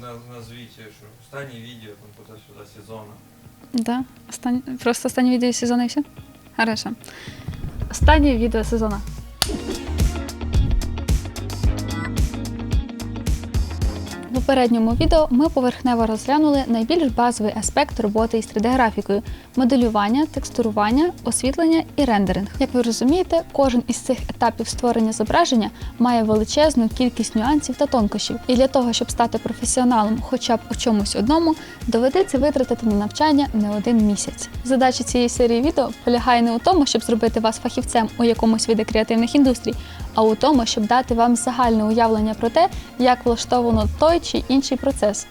на- назвіть, що останнє відео, там туди-сюди сезону. Да? Остань... просто останнє відео сезону і все? Хорошо. Останнє відео сезону. Попередньому відео ми поверхнево розглянули найбільш базовий аспект роботи із 3D-графікою моделювання, текстурування, освітлення і рендеринг. Як ви розумієте, кожен із цих етапів створення зображення має величезну кількість нюансів та тонкощів. І для того, щоб стати професіоналом хоча б у чомусь одному, доведеться витратити на навчання не один місяць. Задача цієї серії відео полягає не у тому, щоб зробити вас фахівцем у якомусь виді креативних індустрій, а у тому, щоб дати вам загальне уявлення про те, як влаштовано той чи інший процес.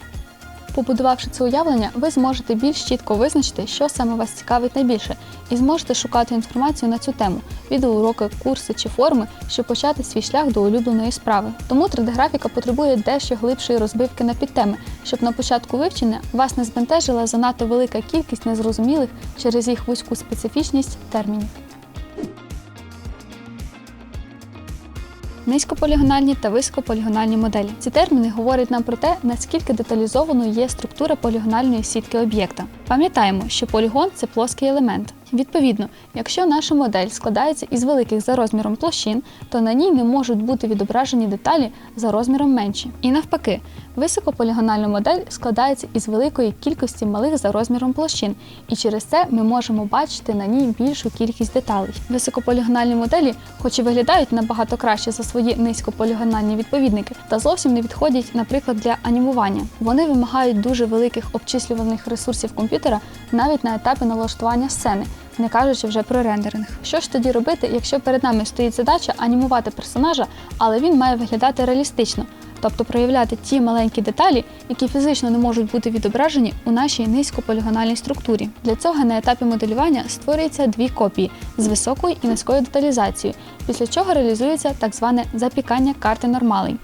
Побудувавши це уявлення, ви зможете більш чітко визначити, що саме вас цікавить найбільше, і зможете шукати інформацію на цю тему, відеоуроки, курси чи форми, щоб почати свій шлях до улюбленої справи. Тому 3D-графіка потребує дещо глибшої розбивки на підтеми, щоб на початку вивчення вас не збентежила занадто велика кількість незрозумілих через їх вузьку специфічність термінів. Низькополігональні та високополігональні моделі. Ці терміни говорять нам про те, наскільки деталізованою є структура полігональної сітки об'єкта. Пам'ятаємо, що полігон це плоский елемент. Відповідно, якщо наша модель складається із великих за розміром площин, то на ній не можуть бути відображені деталі за розміром менші. І навпаки, високополігональна модель складається із великої кількості малих за розміром площин, і через це ми можемо бачити на ній більшу кількість деталей. Високополігональні моделі, хоч і виглядають набагато краще за свої низькополігональні відповідники, та зовсім не відходять, наприклад, для анімування. Вони вимагають дуже великих обчислювальних ресурсів комп'ютера навіть на етапі налаштування сцени. Не кажучи вже про рендеринг. Що ж тоді робити, якщо перед нами стоїть задача анімувати персонажа, але він має виглядати реалістично, тобто проявляти ті маленькі деталі, які фізично не можуть бути відображені у нашій низькополігональній структурі. Для цього на етапі моделювання створюються дві копії з високою і низькою деталізацією, після чого реалізується так зване запікання карти нормалей.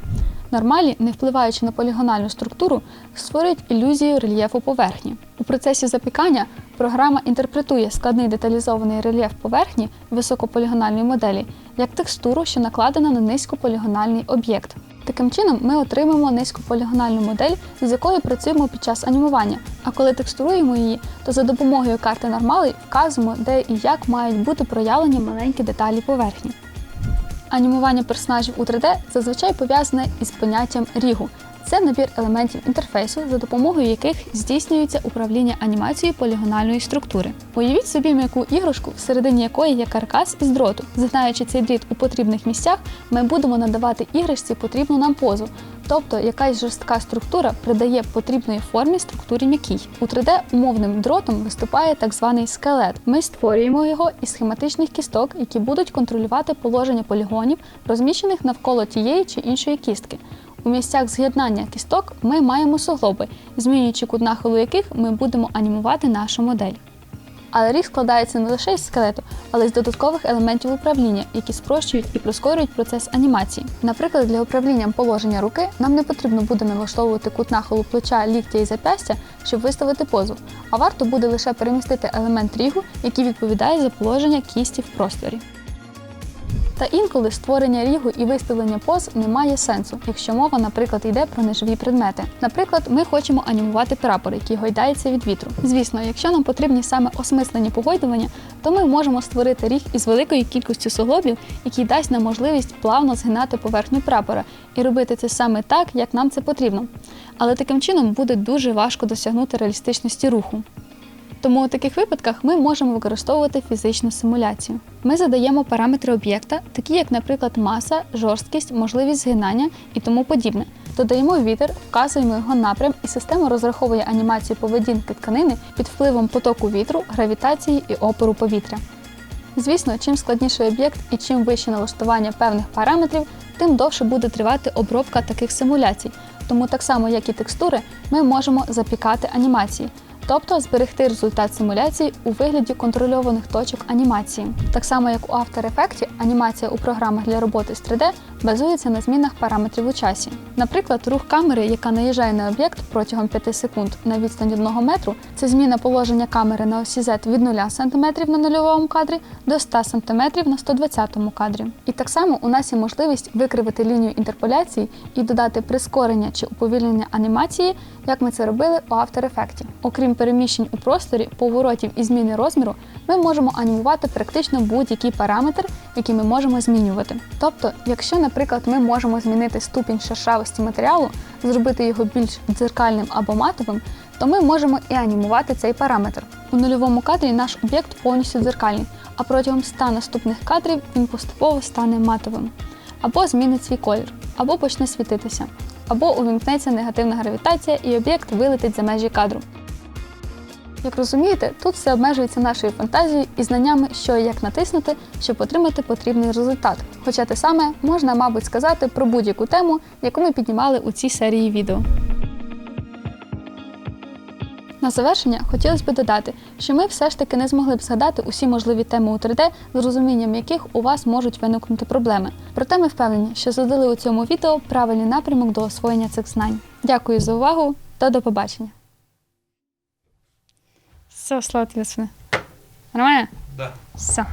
Нормалі, не впливаючи на полігональну структуру, створюють ілюзію рельєфу поверхні. У процесі запікання програма інтерпретує складний деталізований рельєф поверхні високополігональної моделі як текстуру, що накладена на низькополігональний об'єкт. Таким чином, ми отримаємо низькополігональну модель, з якою працюємо під час анімування. А коли текстуруємо її, то за допомогою карти нормалей вказуємо, де і як мають бути проявлені маленькі деталі поверхні. Анімування персонажів у 3D зазвичай пов'язане із поняттям рігу. Це набір елементів інтерфейсу, за допомогою яких здійснюється управління анімацією полігональної структури. Уявіть собі м'яку іграшку, всередині якої є каркас із дроту. Згинаючи цей дріт у потрібних місцях, ми будемо надавати іграшці потрібну нам позу. Тобто якась жорстка структура придає потрібної формі структурі м'якій. У 3D умовним дротом виступає так званий скелет. Ми створюємо його із схематичних кісток, які будуть контролювати положення полігонів, розміщених навколо тієї чи іншої кістки. У місцях з'єднання кісток ми маємо суглоби, змінюючи кут нахилу яких ми будемо анімувати нашу модель. Але ріг складається не лише із скелету, але й з додаткових елементів управління, які спрощують і прискорюють процес анімації. Наприклад, для управління положення руки нам не потрібно буде налаштовувати кут нахилу плеча, ліктя і зап'ястя, щоб виставити позу, а варто буде лише перемістити елемент рігу, який відповідає за положення кісті в просторі. Та інколи створення рігу і виставлення поз не має сенсу, якщо мова, наприклад, йде про неживі предмети. Наприклад, ми хочемо анімувати прапор, який гойдається від вітру. Звісно, якщо нам потрібні саме осмислені погойдування, то ми можемо створити ріг із великою кількістю суглобів, який дасть нам можливість плавно згинати поверхню прапора і робити це саме так, як нам це потрібно. Але таким чином буде дуже важко досягнути реалістичності руху. Тому у таких випадках ми можемо використовувати фізичну симуляцію. Ми задаємо параметри об'єкта, такі як, наприклад, маса, жорсткість, можливість згинання і тому подібне. Додаємо вітер, вказуємо його напрям, і система розраховує анімацію поведінки тканини під впливом потоку вітру, гравітації і опору повітря. Звісно, чим складніший об'єкт і чим вище налаштування певних параметрів, тим довше буде тривати обробка таких симуляцій. Тому так само, як і текстури, ми можемо запікати анімації, тобто зберегти результат симуляції у вигляді контрольованих точок анімації. Так само, як у After Effects, анімація у програмах для роботи з 3D базується на змінах параметрів у часі. Наприклад, рух камери, яка наїжджає на об'єкт протягом 5 секунд на відстань 1 метру, це зміна положення камери на осі Z від 0 см на нульовому кадрі до 100 см на 120 кадрі. І так само у нас є можливість викривити лінію інтерполяції і додати прискорення чи уповільнення анімації, як ми це робили у After Effects. Окрім переміщень у просторі, поворотів і зміни розміру, ми можемо анімувати практично будь-який параметр, який ми можемо змінювати. Тобто, якщо, наприклад, ми можемо змінити ступінь шершавості матеріалу, зробити його більш дзеркальним або матовим, то ми можемо і анімувати цей параметр. У нульовому кадрі наш об'єкт повністю дзеркальний, а протягом 100 наступних кадрів він поступово стане матовим. Або змінить свій колір, або почне світитися, або увімкнеться негативна гравітація і об'єкт вилетить за межі кадру. Як розумієте, тут все обмежується нашою фантазією і знаннями, що і як натиснути, щоб отримати потрібний результат. Хоча те саме можна, мабуть, сказати про будь-яку тему, яку ми піднімали у цій серії відео. На завершення хотілося б додати, що ми все ж таки не змогли б згадати усі можливі теми у 3D, з розумінням яких у вас можуть виникнути проблеми. Проте ми впевнені, що задали у цьому відео правильний напрямок до освоєння цих знань. Дякую за увагу та до побачення. Все, слава тобі, Нормально? Да. Все.